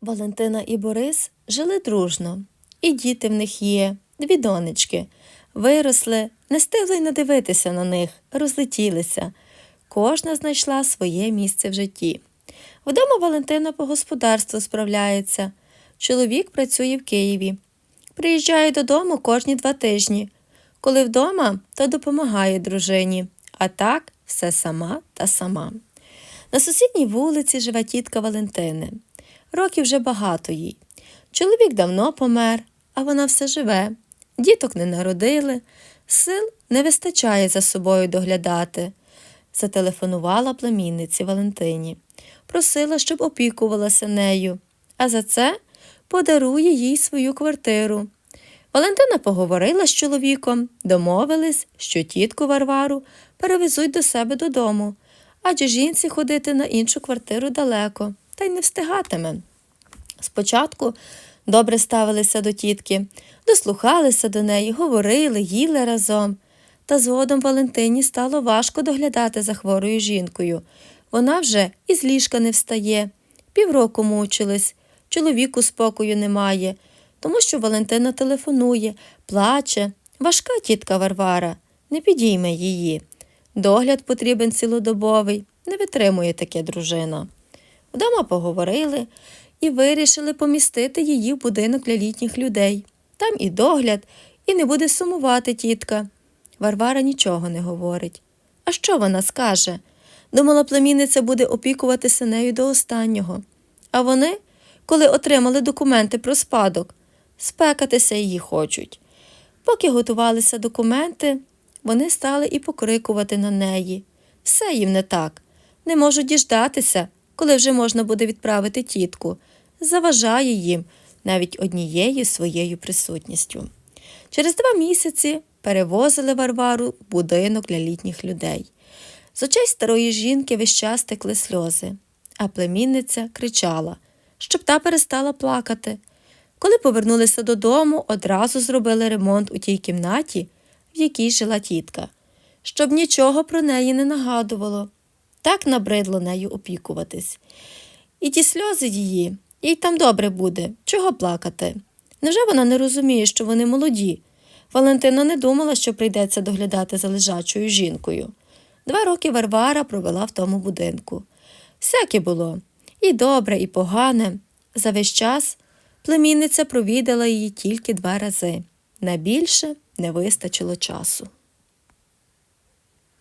Валентина і Борис жили дружно, і діти в них є, дві донечки. Виросли, не встигли й надивитися на них, розлетілися. Кожна знайшла своє місце в житті. Вдома Валентина по господарству справляється. Чоловік працює в Києві. Приїжджає додому кожні два тижні. Коли вдома, то допомагає дружині, а так все сама та сама. На сусідній вулиці живе тітка Валентини. Років вже багато їй. Чоловік давно помер, а вона все живе. Діток не народили, сил не вистачає за собою доглядати. Зателефонувала племінниці Валентині, просила, щоб опікувалася нею, а за це подарує їй свою квартиру. Валентина поговорила з чоловіком, домовились, що тітку Варвару перевезуть до себе додому, адже жінці ходити на іншу квартиру далеко, та й не встигатиме. Спочатку добре ставилися до тітки, дослухалися до неї, говорили, їли разом. Та згодом Валентині стало важко доглядати за хворою жінкою. Вона вже із ліжка не встає. Півроку мучились, чоловіку спокою немає, тому що Валентина телефонує, плаче. Важка тітка Варвара, не підійме її. Догляд потрібен цілодобовий, не витримує таке дружина. Вдома поговорили і вирішили помістити її в будинок для літніх людей. Там і догляд, і не буде сумувати тітка. Варвара нічого не говорить. А що вона скаже? Думала, племінниця буде опікуватися нею до останнього. А вони, коли отримали документи про спадок, спекатися її хочуть. Поки готувалися документи, вони стали і покрикувати на неї. Все їм не так. Не можуть діждатися, коли вже можна буде відправити тітку. Заважає їм навіть однією своєю присутністю. Через два місяці перевозили Варвару в будинок для літніх людей. З очей старої жінки весь час текли сльози, а племінниця кричала, щоб та перестала плакати. Коли повернулися додому, одразу зробили ремонт у тій кімнаті, в якій жила тітка, щоб нічого про неї не нагадувало. Так набридло нею опікуватись. І ті сльози її, їй там добре буде, чого плакати. Невже вона не розуміє, що вони молоді? Валентина не думала, що прийдеться доглядати за лежачою жінкою. Два роки Варвара провела в тому будинку. Всяке було і добре, і погане. За весь час племінниця провідала її тільки два рази. На більше не вистачило часу.